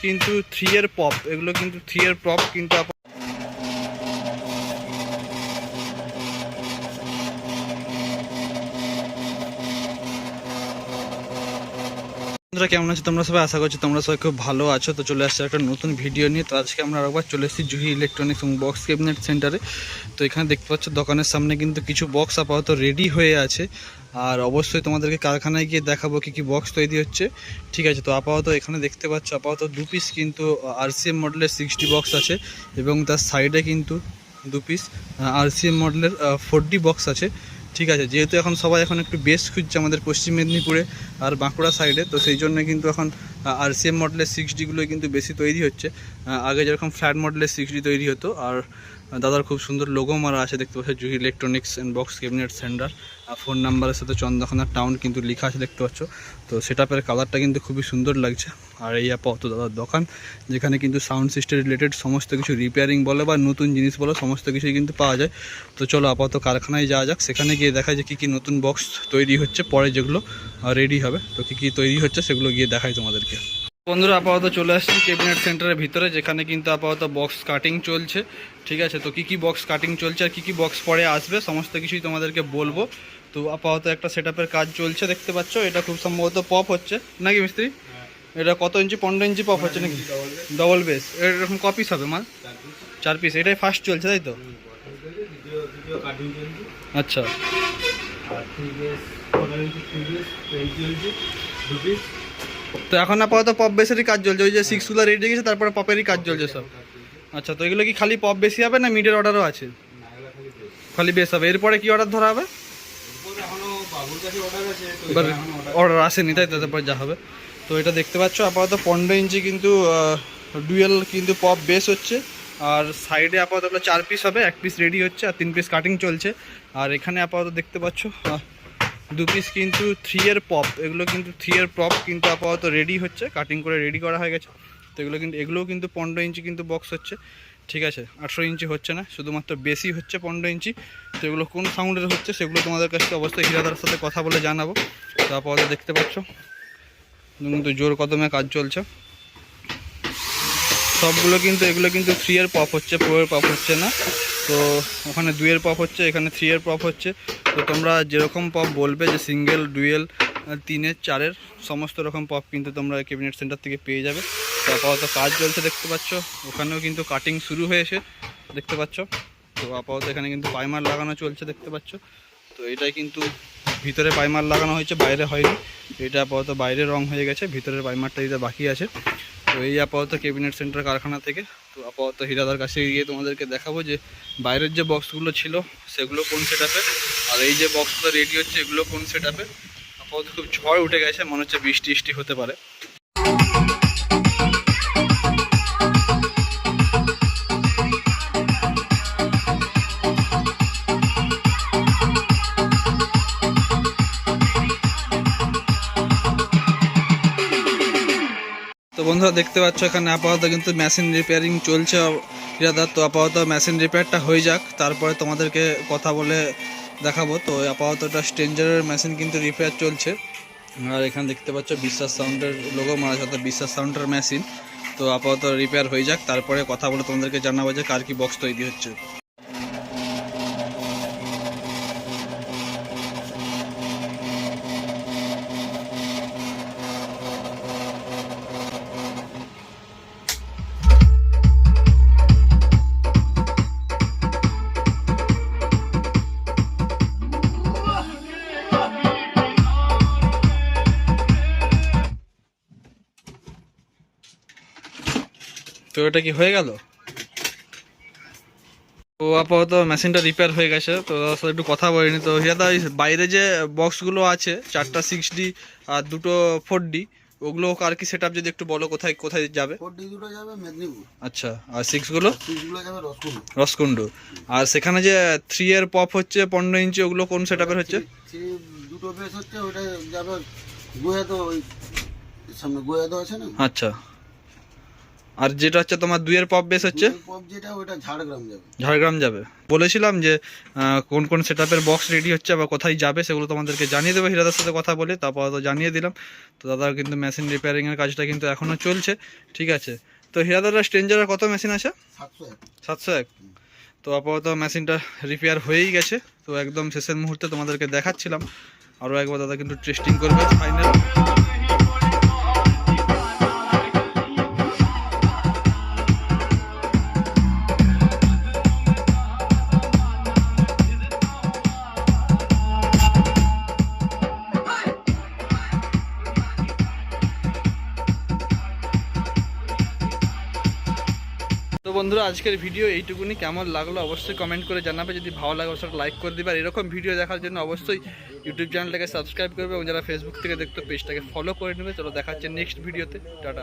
কিন্তু থ্রি এর পপ এগুলো কিন্তু থ্রি এর পপ কিন্তু বন্ধুরা, কেমন আছো? তোমরা সবাই আশা করছি তোমরা সবাই খুব ভালো আছো। তো চলে আসছে একটা নতুন ভিডিও নিয়ে। তো আজকে আমরা আরেকবার চলে এসেছি জুহি ইলেকট্রনিক্স এবং বক্স ক্যাবিনেট সেন্টারে তো এখানে দেখতে পাচ্ছ, দোকানের সামনে কিন্তু কিছু বক্স আপাতত রেডি হয়ে আছে। আর অবশ্যই তোমাদেরকে কারখানায় গিয়ে দেখাবো কী কী বক্স তৈরি হচ্ছে। ঠিক আছে, তো আপাতত এখানে দেখতে পাচ্ছ, আপাতত দু পিস কিন্তু আরসিএম মডেলের সিক্সটি বক্স আছে এবং তার সাইডে কিন্তু দু পিস আরসিএম মডেলের ফোর বক্স আছে। ঠিক আছে, যেহেতু এখন সবাই এখন একটু বেস্ট খুঁজছে আমাদের পশ্চিম মেদিনীপুরে আর বাঁকুড়া সাইডে তো সেই জন্য কিন্তু এখন আর সেম মডেলের সিক্স ডিগুলোই কিন্তু বেশি তৈরি হচ্ছে। আগে যেরকম ফ্ল্যাট মডেলের সিক্স ডি তৈরি হতো, আর দাদার খুব সুন্দর লোগো মারা আছে, দেখতে পাচ্ছ, Juhi electronics and box cabinet centre R phone নাম্বারের সাথে চন্দ্রখানা টাউন কিন্তু লেখা আছে, দেখতে পাচ্ছ। তো সেটাপের কালারটা কিন্তু খুবই সুন্দর লাগছে। আর এই আপাতত দাদার দোকান, যেখানে কিন্তু সাউন্ড সিস্টেম রিলেটেড সমস্ত কিছু রিপেয়ারিং বলো বা নতুন জিনিস বলো, সমস্ত কিছুই কিন্তু পাওয়া যায়। তো চলো আপাতত কারখানায় যাওয়া যাক, সেখানে গিয়ে দেখা যায় কী কী নতুন বক্স তৈরি হচ্ছে, পরে যেগুলো রেডি হবে। তো কী কী তৈরি হচ্ছে, সেগুলো গিয়ে দেখাই তোমাদেরকে। বন্ধুরা আপাতত চলে আসছি ক্যাবিনেট সেন্টারের ভিতরে যেখানে কিন্তু আপাতত বক্স কাটিং চলছে। ঠিক আছে তো কী কী বক্স কাটিং চলছে আর কী কী বক্স পরে আসবে সমস্ত কিছুই তোমাদেরকে বলব। তো আপাতত একটা সেট কাজ চলছে দেখতে পাচ্ছ? এটা খুব সম্ভবত পপ হচ্ছে। নাকি মিস্ত্রি? এটা কত ইঞ্চি পনেরো ইঞ্চি পপ হচ্ছে নাকি? ডবল বেস এরকম কপিস হবে মাল? চার পিস এটাই ফার্স্ট চলছে তাই তো? আচ্ছা। তো এখন আপাতত পপ বেসেরই কাজ চলছে, ওই যে সিক্সগুলো রেডি গেছে, তারপরে পপেরই কাজ চলছে সব। আচ্ছা তো এগুলো কি খালি পপ বেশি হবে না মিডের অর্ডারও আছে? খালি বেশ হবে। এরপরে কি অর্ডার ধরা হবে? অর্ডার আসেনি, তাই তারপর যা হবে। তো এটা দেখতে পাচ্ছ, আপাতত পনেরো ইঞ্চি কিন্তু ডুয়েল কিন্তু পপ বেস হচ্ছে। আর সাইডে আপাতত চার পিস হবে, এক পিস রেডি হচ্ছে, আর তিন পিস কাটিং চলছে। আর এখানে আপাতত দেখতে পাচ্ছ দু পিস কিন্তু থ্রি এর পপ এগুলো কিন্তু থ্রি এর পপ কিন্তু আপাতত রেডি হচ্ছে কাটিং করে রেডি করা হয়ে গেছে। তো এগুলো কিন্তু, এগুলোও কিন্তু পনেরো ইঞ্চি কিন্তু বক্স হচ্ছে। ঠিক আছে, আঠেরো ইঞ্চি হচ্ছে না, শুধুমাত্র বেশি হচ্ছে পনেরো ইঞ্চি। তো এগুলো কোন সাউন্ডের হচ্ছে সেগুলো তোমাদের কাছে অবশ্যই হিরাদার সাথে কথা বলে জানাব। তো আপাতত দেখতে পাচ্ছ কিন্তু জোর কদমে কাজ চলছে। সবগুলো কিন্তু, এগুলো কিন্তু থ্রি এর পপ হচ্ছে ফোর পপ হচ্ছে না। তো ওখানে দুইয়ের পপ হচ্ছে, এখানে থ্রি এর পপ হচ্ছে। তো তোমরা যেরকম পপ বলবে যে সিঙ্গেল ডুয়েল তিনের, চারের সমস্ত রকম পপ কিন্তু তোমরা ক্যাবিনেট সেন্টার থেকে পেয়ে যাবে। তো আপাতত কাজ চলছে দেখতে পাচ্ছ। ওখানেও কিন্তু কাটিং শুরু হয়েছে, দেখতে পাচ্ছ। তো আপাতত এখানে কিন্তু পাইমার লাগানো চলছে, দেখতে পাচ্ছ। তো এটাই কিন্তু ভিতরে পাইমার লাগানো হয়েছে, বাইরে হয়নি। এটা আপাতত বাইরে রং হয়ে গেছে, ভিতরের পাইমারটা দিতে বাকি আছে। তো এই আপাতত ক্যাবিনেট সেন্টার কারখানা থেকে, তো আপাতত হীরাদার কাছে গিয়ে তোমাদেরকে দেখাবো যে বাইরের যে বক্সগুলো ছিল, সেগুলো কোন সেট আর এই যে বক্সগুলো রেডি হচ্ছে, এগুলো কোন সেট আপাতত খুব ঝড় উঠে গেছে, মনে হচ্ছে বৃষ্টি বৃষ্টি হতে পারে। বন্ধুরা দেখতে পাচ্ছ, এখানে আপাতত কিন্তু মেশিন রিপেয়ারিং চলছে ইরাদার। তো আপাতত মেশিন রিপেয়ারটা হয়ে যাক, তারপরে তোমাদেরকে কথা বলে দেখাবো। তো আপাতত একটা স্ট্রেঞ্জারের মেশিন কিন্তু রিপেয়ার চলছে। আর এখানে দেখতে পাচ্ছ, বিশ্বাস সাউন্ডের লোগো মারা সাথে বিশ্বাস সাউন্ডের মেশিন তো আপাতত রিপেয়ার হয়ে যাক, তারপরে কথা বলে তোমাদেরকে জানাব যে কার কি বক্স তৈরি হচ্ছে। তো এটা কি হয়ে গেল? তো আপাতত মেশিনটা রিপেয়ার হয়ে গেছে তো দাদার সাথে একটু কথা বলিনি। তো হিয়াদা এই বাইরে যে বক্সগুলো আছে চারটা সিক্স ডি আর দুটো ফোর ডি ওগুলো আর কি সেট আপ যদি একটু বলো কোথায় কোথায় যাবে? আচ্ছা আর সিক্সগুলো রসকুন্ডু। আর সেখানে যে থ্রি এর পপ হচ্ছে পনেরো ইঞ্চি ওগুলো কোন সেট হচ্ছে? থ্রি দুটো বেস হচ্ছে ওটা যাবে ওই সামনে আছে না? আচ্ছা। আর যেটা হচ্ছে তোমার দুইয়ের পপ বেস হচ্ছে? যেটা ওটা ঝাড়গ্রাম যাবে। ঝাড়গ্রাম যাবে। বলেছিলাম যে কোন কোন সেটআপের বক্স রেডি হচ্ছে বা কোথায় যাবে সেগুলো তোমাদেরকে জানিয়ে দেবো হিরাদার সাথে কথা বলে তারপর তো জানিয়ে দিলাম। তো দাদা কিন্তু মেশিন রিপেয়ারিংয়ের কাজটা কিন্তু এখনও চলছে। ঠিক আছে। তো হিরাদার স্ট্রেঞ্জারের কত মেশিন আছে? সাতশো এক। তো আপাতত মেশিনটা রিপেয়ার হয়েই গেছে। তো একদম শেষের মুহূর্তে তোমাদেরকে দেখাচ্ছিলাম। আরও একবার দাদা কিন্তু টেস্টিং করবে ফাইনাল বন্ধুরা, আজকের ভিডিও এইটুকুনি। কেমন লাগল অবশ্যই কমেন্ট করে জানাবে। যদি ভালো লাগে, অবশ্যই লাইক করে দিবে। আর এরকম ভিডিও দেখার জন্য অবশ্যই ইউটিউব চ্যানেলটাকে সাবস্ক্রাইব করবে এবং যারা ফেসবুক থেকে দেখতো পেজটাকে ফলো করে নেবে। চলো দেখাচ্ছে নেক্সট ভিডিওতে টাটা।